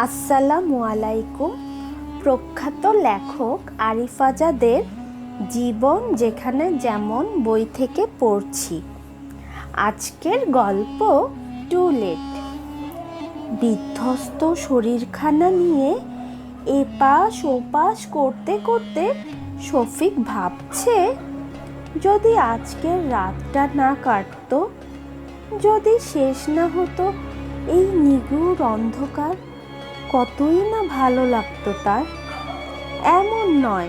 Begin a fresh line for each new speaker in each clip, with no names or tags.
আসসালামু আলাইকুম। প্রখ্যাত লেখক আরিফাজাদের জীবন যেখানে যেমন বই থেকে পড়ছি। আজকের গল্প টুলেট বিধ্বস্ত শরীরখানা নিয়ে এপাশ ওপাশ করতে করতে শফিক ভাবছে, যদি আজকের রাতটা না কাটতো, যদি শেষ না হতো এই নিগুড় অন্ধকার কতই না ভালো লাগতো তার। এমন নয়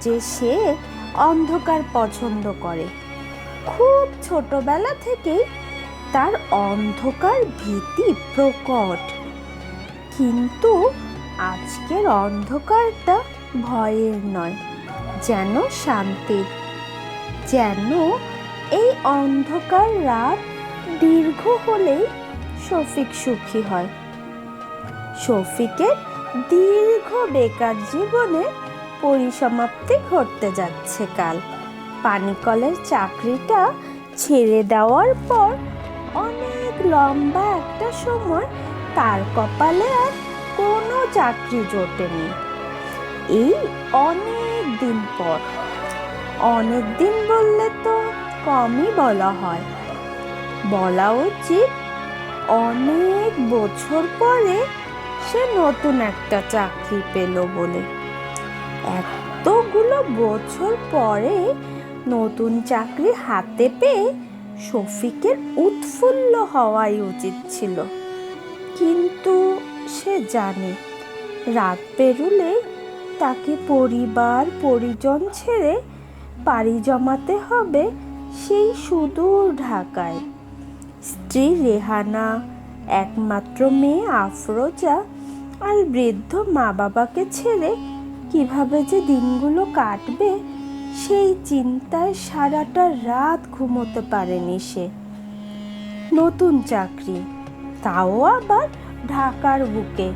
যে সে অন্ধকার পছন্দ করে। খুব ছোটবেলা থেকেই তার অন্ধকার ভীতি প্রকট। কিন্তু আজকের অন্ধকারটা ভয়ের নয়, যেন শান্তির। যেন এই অন্ধকার রাত দীর্ঘ হলেই শফিক সুখী হয়। শফিকের দীর্ঘ বেকার জীবনে পরিসমাপ্তি ঘটতে যাচ্ছে কাল। পানিকলের চাকরিটা ছেড়ে দেওয়ার পর অনেক লম্বা একটা সময় তার কপালে আর কোনো চাকরি জোটেনি। এই অনেক দিন পর। অনেক দিন বললে তো কমই বলা হয়। বলা উচিত অনেক বছর পরে সে নতুন একটা চাকরি পেল বলে। এতগুলো বছর পরে নতুন চাকরি হাতে পেয়ে শফিকের উৎফুল্ল হওয়াই উচিত ছিল। কিন্তু সে জানে, রাত পেরুলে তাকে পরিবার, পরিজন ছেড়ে পাড়ি জমাতে হবে সেই সুদূর ঢাকায়। স্ত্রী রেহানা একমাত্র মেয়ে আফরোজা আর বৃদ্ধ মা বাবাকে ছেড়ে কীভাবে যে দিনগুলো কাটবে, সেই চিন্তায় সারাটা রাত ঘুমোতে পারেনি সে। নতুন চাকরি, তাও আবার ঢাকার বুকে,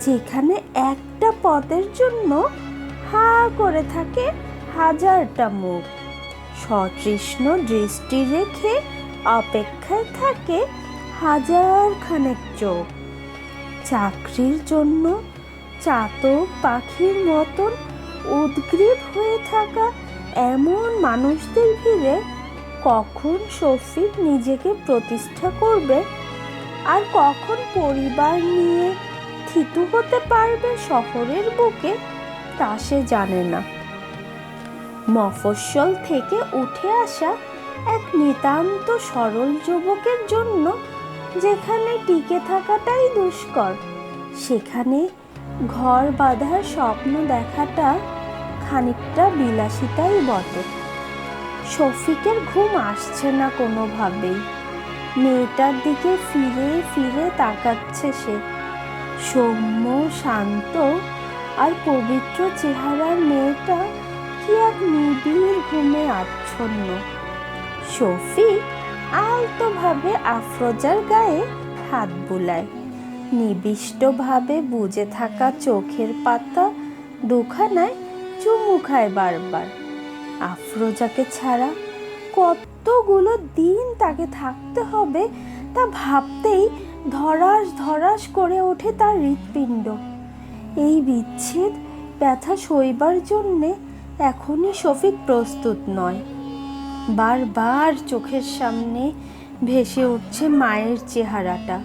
যেখানে একটা পদের জন্য হা করে থাকে হাজারটা মুখ। সতৃষ্ণ দৃষ্টি রেখে অপেক্ষায় থাকে হাজার খানেক চোখ। চাকরির জন্য চাতক পাখির মতন উদ্গ্রীব হয়ে থাকা এমন মানুষদের ভিড়ে কখন শফিক নিজেকে প্রতিষ্ঠা করবে আর কখন পরিবার নিয়ে থিতু হতে পারবে শহরের বুকে, তা সে জানে না। মফস্বল থেকে উঠে আসা এক নিতান্ত সরল যুবকের জন্য যেখানে টিকে থাকাটাই দুষ্কর। সেখানে ঘর বাঁধার স্বপ্ন দেখাটা খানিকটা বিলাসিতাই বটে। শফিকের ঘুম আসছে না কোনোভাবেই। মেয়েটার দিকে ফিরে ফিরে তাকাচ্ছে সে। সৌম্য, শান্ত আর পবিত্র চেহারার মেয়েটা কি এক নিবিড় ঘুমে আচ্ছন্ন। শফিক আলতোভাবে আফরোজার গায়ে হাত বুলায়। নিবিষ্টভাবে বুজে থাকা চোখের পাতা দুখানায় চুমু খায় বারবার। আফরোজাকে ছাড়া কতগুলো দিন তাকে থাকতে হবে তা ভাবতেই ধরাস ধরাস করে ওঠে তার হৃৎপিণ্ড। এই বিচ্ছেদ ব্যথা সইবার জন্যে এখনই শফিক প্রস্তুত নয়। বারবার চোখের সামনে ভেসে উঠছে মায়ের চেহারাটা।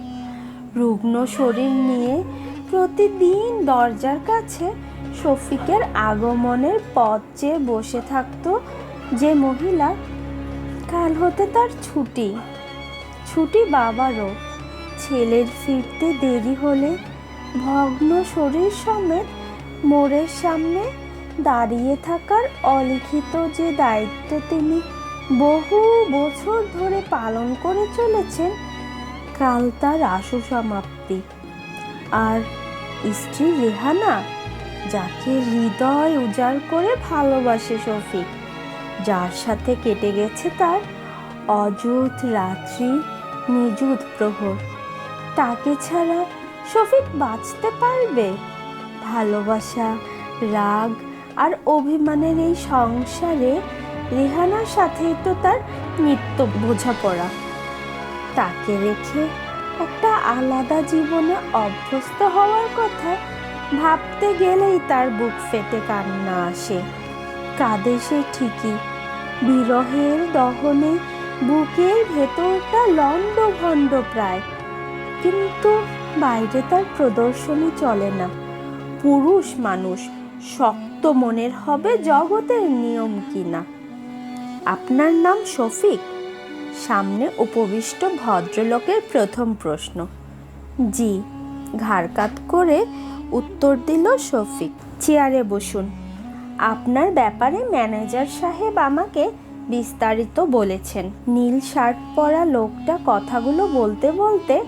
রুগ্ন শরীর নিয়ে প্রতিদিন দরজার কাছে শফিকের আগমনের পথ চেয়ে বসে থাকতো যে মহিলা, কাল হতে তার ছুটি। ছুটি বাবারও। ছেলের ফিরতে দেরি হলে ভগ্ন শরীর সমেত মোড়ের সামনে দাঁড়িয়ে থাকার অলিখিত যে দায়িত্ব তিনি বহু বছর ধরে পালন করে চলেছেন কাল তার আশু সমাপ্তি। আর স্ত্রী রেহানা, যাকে হৃদয় উজাড় করে ভালোবাসে শফিক, যার সাথে কেটে গেছে তার অযুত রাত্রি নিযুত প্রহর। তাকে ছাড়া শফিক বাঁচতে পারবে? ভালোবাসা, রাগ আর অভিমানের এই সংসারে রেহানার সাথেই তো তার নিত্য বোঝাপড়া তাকে রেখে একটা আলাদা জীবনে অভ্যস্ত হওয়ার কথা ভাবতে গেলেই তার বুক ফেটে কান্না আসে। কাঁদে সে ঠিকই। বিরহের দহনে বুকের ভেতরটা লন্ড ভণ্ড প্রায়। কিন্তু বাইরে তার প্রদর্শনী চলে না। পুরুষ মানুষ শক্ত মনের হবে জগতের নিয়ম কিনা। আপনার নাম শফিক? সামনে উপবিষ্ট ভদ্রলোকের প্রথম প্রশ্ন। জি ঘাড় কাত করে উত্তর দিল শফিক। চেয়ারে বসুন। আপনার ব্যাপারে ম্যানেজার সাহেব আমাকে বিস্তারিত বলেছেন। নীল শার্ট পরা লোকটা কথাগুলো বলতে বলতে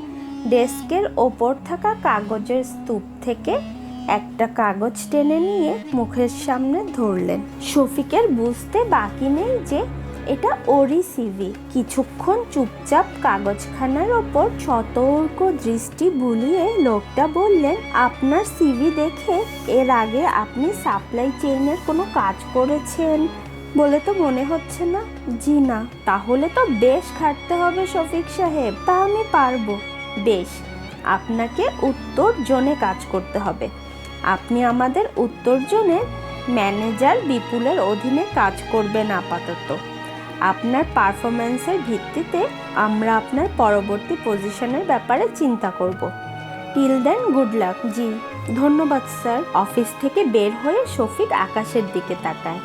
ডেস্কের ওপর থাকা কাগজের স্তূপ থেকে একটা কাগজ টেনে নিয়ে মুখের সামনে ধরলেন। শফিকের বুঝতে বাকি নেই যে এটা ওরই সিভি কিছুক্ষণ চুপচাপ কাগজখানার ওপর সতর্ক দৃষ্টি বুলিয়ে লোকটা বললেন, আপনার সিভি দেখে এর আগে আপনি সাপ্লাই চেইনের কোনো কাজ করেছেন বলে তো মনে হচ্ছে না? জি না। তাহলে তো বেশ খাটতে হবে শফিক সাহেব। তা আমি পারব। বেশ। আপনাকে উত্তর জোনে কাজ করতে হবে। আপনি আমাদের উত্তর জোনের ম্যানেজার বিপুলের অধীনে কাজ করবেন আপাতত। আপনার পারফরমেন্সের ভিত্তিতে আমরা আপনার পরবর্তী পজিশনের ব্যাপারে চিন্তা করব। Till then, good luck. জি, ধন্যবাদ, স্যার। অফিস থেকে বের হয়ে শফিক আকাশের দিকে তাকায়।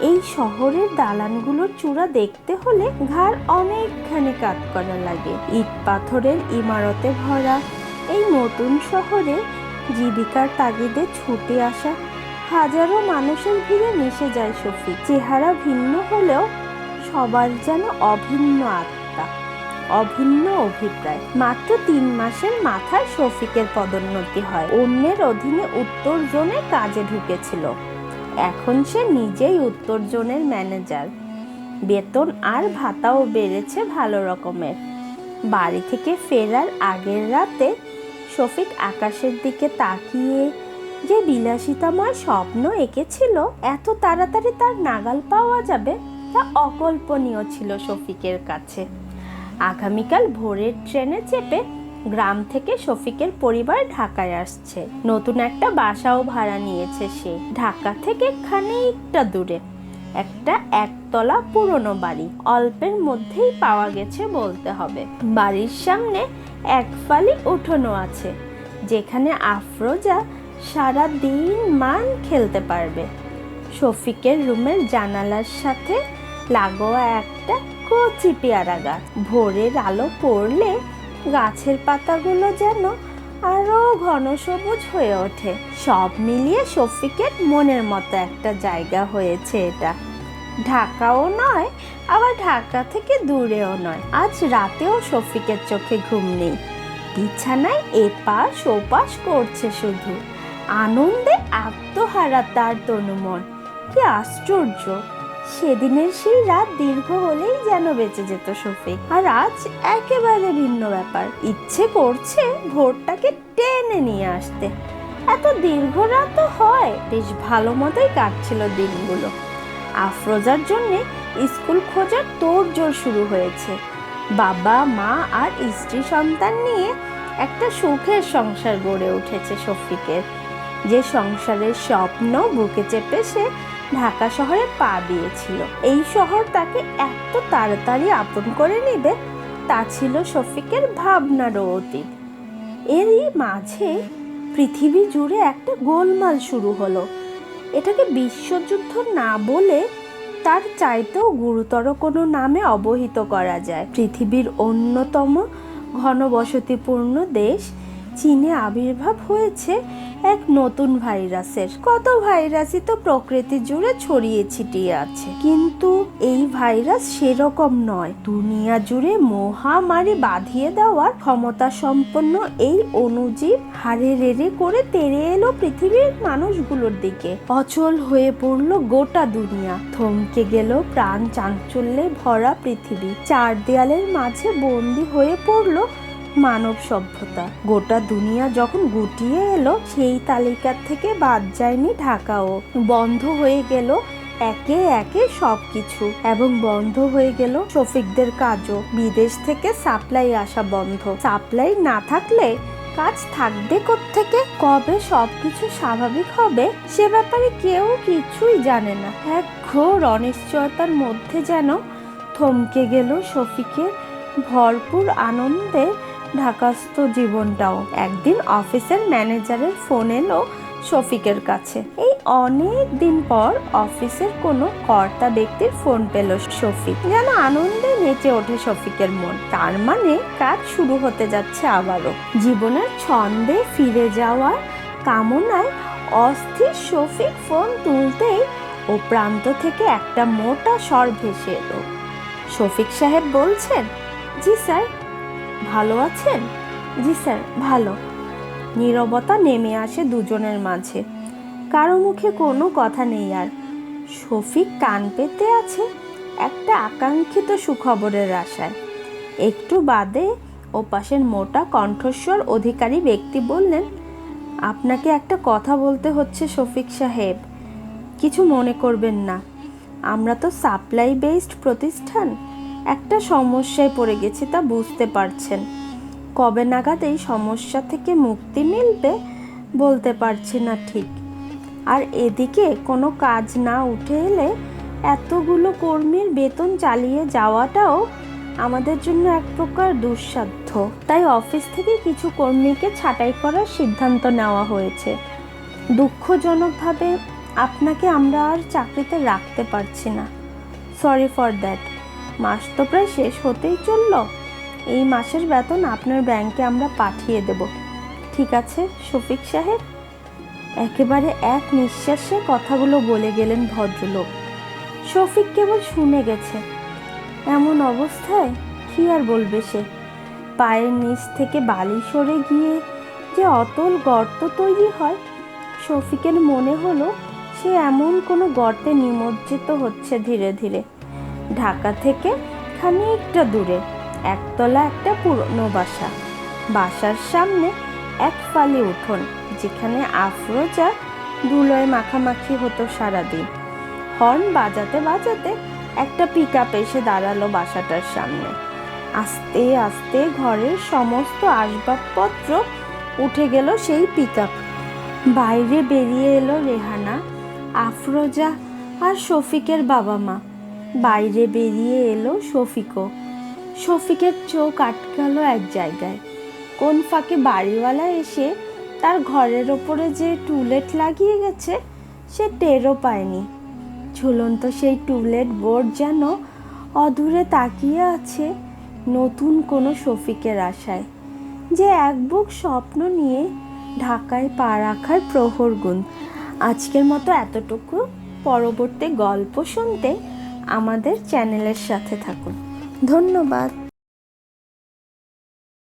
এই শহরের দালানগুলোর চূড়া দেখতে হলে ঘাড় অনেকখানি কাত করা লাগে। ইট পাথরের ইমারতে ভরা এই নতুন শহরে জীবিকার তাগিদে ছুটে আসা হাজারো মানুষের ভিড়ে মিশে যায় শফিক। চেহারা ভিন্ন হলেও সবার যেন অভিন্ন আত্মা, অভিন্ন অভিপ্রায়। মাত্র তিন মাসের মাথায় শফিকের পদোন্নতি হয়। অন্যের অধীনে উত্তর জোনে কাজে ঢুকেছিল। এখন সে নিজেই উত্তর জোনের ম্যানেজার। বেতন আর ভাতাও বেড়েছে ভালো রকমের। বাড়ি থেকে ফেরার আগের রাতে শফিক আকাশের দিকে তাকিয়ে যে বিলাসিতাময় স্বপ্ন এঁকেছিল, এত তাড়াতাড়ি তার নাগাল পাওয়া যাবে তা অকল্পনীয় ছিল শফিকের কাছে। আগামীকাল ভোরের ট্রেনে চেপে গ্রাম থেকে শফিকের পরিবার ঢাকায় আসছে। নতুন একটা বাসাও ভাড়া নিয়েছে সে। ঢাকা থেকে খানিকটা দূরে। একটা একতলা পুরনো বাড়ি। অল্পের মধ্যেই পাওয়া গেছে বলতে হবে। বাড়ির সামনে এক ফালি উঠোনও আছে, যেখানে আফরোজা সারা দিন মান খেলতে পারবে। শফিকের রুমের জানালার সাথে লাগোয়া একটা কচি পেয়ারা গাছ। ভোরের আলো পড়লে গাছের পাতাগুলো যেন আরও ঘন সবুজ হয়ে ওঠে। সব মিলিয়ে শফিকের মনের মতো একটা জায়গা হয়েছে এটা। ঢাকাও নয়, আবার ঢাকা থেকে দূরেও নয়। আজ রাতেও শফিকের চোখে ঘুম নেই। বিছানায় এপাশ ওপাশ করছে শুধু। আনন্দে আত্মহারা তার তনুমন। কি আশ্চর্য! সেদিনের সেই রাত দীর্ঘ হলেই যেন বেঁচে যেত শফিক। আর আজ একেবারে ভিন্ন ব্যাপার। ইচ্ছে করছে ভোরটাকে টেনে নিয়ে আসতে। এত দীর্ঘ রাত তো হয়, বেশ ভালো মতোই কাটছিল দিনগুলো। আফরোজার জন্যে স্কুল খোঁজার তোড়জোড় শুরু হয়েছে। বাবা, মা আর স্ত্রী সন্তান নিয়ে একটা সুখের সংসার গড়ে উঠেছে শফিকের। যে সংসারের স্বপ্ন বুকে চেপে সে ঢাকা শহরে পা দিয়েছিল। এই শহর তাকে এত তাড়াতাড়ি আপন করে নেবে, তা ছিল শফিকের ভাবনারও অতীত। এরই মাঝে পৃথিবী জুড়ে একটা গোলমাল শুরু হলো। এটাকে বিশ্বযুদ্ধ না বলে তার চাইতেও গুরুতর কোনো নামে অবহিত করা যায়। পৃথিবীর অন্যতম ঘনবসতিপূর্ণ দেশ চীনে আবির্ভাব হয়েছে এক নতুন ভাইরাসের। কত ভাইরাসই তো প্রকৃতি জুড়ে ছড়িয়ে ছিটিয়ে আছে। কিন্তু এই ভাইরাস সেরকম নয়। দুনিয়া জুড়ে মহামারী বাঁধিয়ে দেওয়ার ক্ষমতা সম্পন্ন এই অনুজীব হারে রেড়ে করে তেড়ে এলো পৃথিবীর মানুষগুলোর দিকে। অচল হয়ে পড়ল গোটা দুনিয়া। থমকে গেল প্রাণ চাঞ্চল্যে ভরা পৃথিবী। চার দেয়ালের মাঝে বন্দি হয়ে পড়ল মানব সভ্যতা। গোটা দুনিয়া যখন গুটিয়ে এলো, সেই তালিকার থেকে বাদ যায়নি ঢাকাও। বন্ধ হয়ে গেল একে একে সব কিছু এবং বন্ধ হয়ে গেল শফিকদের কাজও। বিদেশ থেকে সাপ্লাই আসা বন্ধ। সাপ্লাই না থাকলে কাজ থাকবে থেকে কবে সবকিছু স্বাভাবিক হবে? সে ব্যাপারে কেউ কিছুই জানে না। এক ঘোর অনিশ্চয়তার মধ্যে যেন থমকে গেল শফিকের ভরপুর আনন্দে ঢাকাস্থ জীবনটাও। একদিন অফিসের ম্যানেজারের ফোন এলো শফিকের কাছে। এই অনেক দিন পর অফিসের কোনো কর্তা ব্যক্তির ফোন পেল শফিক। যেন আনন্দে নেচে ওঠে শফিকের মন। তার মানে কাজ শুরু হতে যাচ্ছে আবারও। জীবনের ছন্দে ফিরে যাওয়ার কামনায় অস্থির শফিক ফোন তুলতেই ও প্রান্ত থেকে একটা মোটা স্বর ভেসে এলো। শফিক সাহেব বলছেন, জি স্যার ভালো আছেন? জি স্যার, ভালো। নীরবতা নেমে আসে দুজনের মাঝে। কারও মুখে কোনো কথা নেই আর। শফিক কান পেতে আছে একটা আকাঙ্ক্ষিত সুখবরের আশায়। একটু বাদে ওপাশের মোটা কণ্ঠস্বর অধিকারী ব্যক্তি বললেন, আপনাকে একটা কথা বলতে হচ্ছে শফিক সাহেব। কিছু মনে করবেন না। আমরা তো সাপ্লাই বেসড প্রতিষ্ঠান। একটা সমস্যায় পড়ে গেছি তা বুঝতে পারছেন। কবে নাগাদ এই সমস্যা থেকে মুক্তি মিলবে বলতে পারছি না ঠিক। আর এদিকে কোনো কাজ না উঠে এলে এতগুলো কর্মীর বেতন চালিয়ে যাওয়াটাও আমাদের জন্য এক প্রকার দুঃসাধ্য। তাই অফিস থেকে কিছু কর্মীকে ছাঁটাই করার সিদ্ধান্ত নেওয়া হয়েছে। দুঃখজনকভাবে আপনাকে আমরা আর চাকরিতে রাখতে পারছি না। সরি ফর দ্যাট মাস তো প্রায় শেষ হতেই চলল। এই মাসের বেতন আপনার ব্যাংকে আমরা পাঠিয়ে দেব। ঠিক আছে, শফিক সাহেব? একেবারে এক নিঃশ্বাসে কথাগুলো বলে গেলেন ভদ্রলোক। শফিক কেবল শুনে গেছে। এমন অবস্থায় কি আর বলবে সে? পায়ের নিচ থেকে বালি সরে গিয়ে যে অতল গর্ত তৈরি হয়, শফিকের মনে হলো সে এমন কোনো গর্তে নিমজ্জিত হচ্ছে ধীরে ধীরে। ঢাকা থেকে খানিকটা দূরে, একতলা একটা পুরনো বাসা। বাসার সামনে এক ফালি উঠোন, যেখানে আফরোজা ধুলোয় মাখামাখি হতো সারাদিন। হর্ন বাজাতে বাজাতে একটা পিক আপ এসে দাঁড়াল বাসাটার সামনে। আস্তে আস্তে ঘরের সমস্ত আসবাবপত্র উঠে গেল সেই পিক আপ বাইরে বেরিয়ে এলো রেহানা, আফরোজা আর শফিকের বাবা মা। বাইরে বেরিয়ে এলো শফিকও। শফিকের চোখ আটকালো এক জায়গায়। কোন ফাঁকে বাড়িওয়ালা এসে তার ঘরের ওপরে যে টুলেট লাগিয়ে গেছে, সে টেরও পায়নি। ঝুলন্ত সেই টুলেট বোর্ড যেন অদূরে তাকিয়ে আছে নতুন কোনো শফিকের আশায়, যে এক বুক স্বপ্ন নিয়ে ঢাকায় পা রাখার প্রহর গুণ। আজকের মতো এতটুকু। পরবর্তী গল্প শুনতে আমাদের চ্যানেলের সাথে থাকুন। ধন্যবাদ।